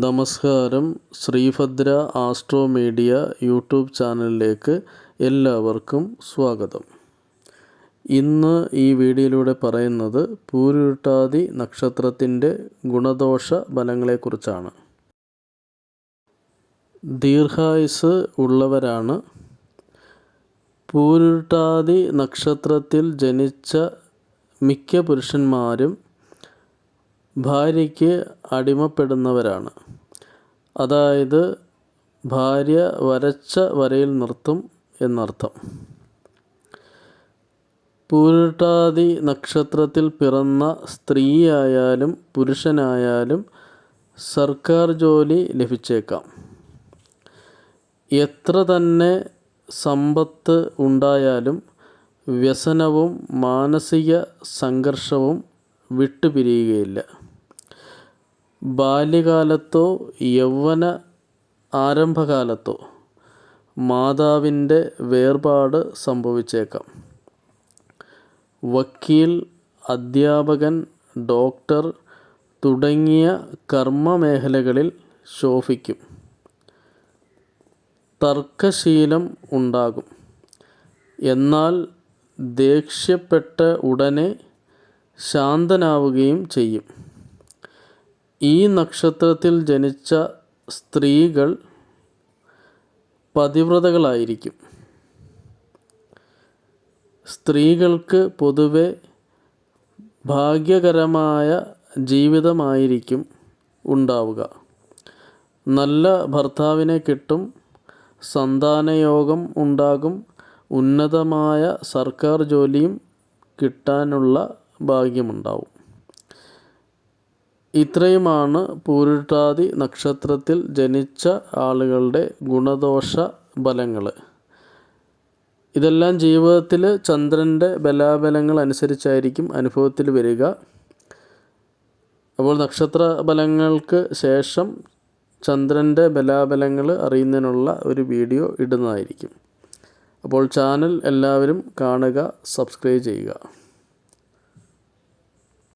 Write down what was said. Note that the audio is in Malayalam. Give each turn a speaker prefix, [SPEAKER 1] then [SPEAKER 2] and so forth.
[SPEAKER 1] നമസ്കാരം. ശ്രീഭദ്ര ആസ്ട്രോ മീഡിയ യൂട്യൂബ് ചാനലിലേക്ക് എല്ലാവർക്കും സ്വാഗതം. ഇന്ന് ഈ വീഡിയോയിലൂടെ പറയുന്നത് പൂരുട്ടാതി നക്ഷത്രത്തിന്റെ ഗുണദോഷ ഫലങ്ങളെക്കുറിച്ചാണ്. ദീർഘായുസ് ഉള്ളവരാണ്. പൂരുട്ടാതി നക്ഷത്രത്തിൽ ജനിച്ച മിക്ക പുരുഷന്മാരും ഭാര്യയ്ക്ക് അടിമപ്പെടുന്നവരാണ്. അതായത് ഭാര്യ വരച്ച വരയിൽ നിർത്തും എന്നർത്ഥം. പൂരുട്ടാതി നക്ഷത്രത്തിൽ പിറന്ന സ്ത്രീയായാലും പുരുഷനായാലും സർക്കാർ ജോലി ലഭിച്ചേക്കാം. എത്ര തന്നെ സമ്പത്ത് ഉണ്ടായാലും വ്യസനവും മാനസിക സംഘർഷവും വിട്ടുപിരിയുകയില്ല. ബാല്യകാലത്തോ യൗവന ആരംഭകാലത്തോ മാതാവിന്റെ വേർപാട് സംഭവിച്ചേക്കാം. വക്കീൽ അധ്യാപകൻ ഡോക്ടർ തുടങ്ങിയ കർമ്മമേഖലകളിൽ ശോഭിക്കും. തർക്കശീലം ഉണ്ടാകും. എന്നാൽ ദേഷ്യപ്പെട്ട ഉടനെ ശാന്തനാവുകയും ചെയ്യും. ഈ നക്ഷത്രത്തിൽ ജനിച്ച സ്ത്രീകൾ പതിവ്രതകളായിരിക്കും. സ്ത്രീകൾക്ക് പൊതുവെ ഭാഗ്യകരമായ ജീവിതമായിരിക്കും ഉണ്ടാവുക. നല്ല ഭർത്താവിനെ കിട്ടും സന്താനയോഗം ഉണ്ടാകും ഉന്നതമായ സർക്കാർ ജോലിയും കിട്ടാനുള്ള ഭാഗ്യമുണ്ടാവും. ഇത്രയുമാണ് പൂരുട്ടാതി നക്ഷത്രത്തിൽ ജനിച്ച ആളുകളുടെ ഗുണദോഷ ഫലങ്ങൾ. ഇതെല്ലാം ജീവിതത്തിൽ ചന്ദ്രന്റെ ബലാബലങ്ങൾ അനുസരിച്ചായിരിക്കും അനുഭവത്തിൽ വരിക. അപ്പോൾ നക്ഷത്ര ഫലങ്ങൾക്ക് ശേഷം ചന്ദ്രന്റെ ബലാബലങ്ങൾ അറിയുന്നതിനുള്ള ഒരു വീഡിയോ ഇടുന്നതായിരിക്കും. അപ്പോൾ ചാനൽ എല്ലാവരും കാണുക സബ്സ്ക്രൈബ് ചെയ്യുക.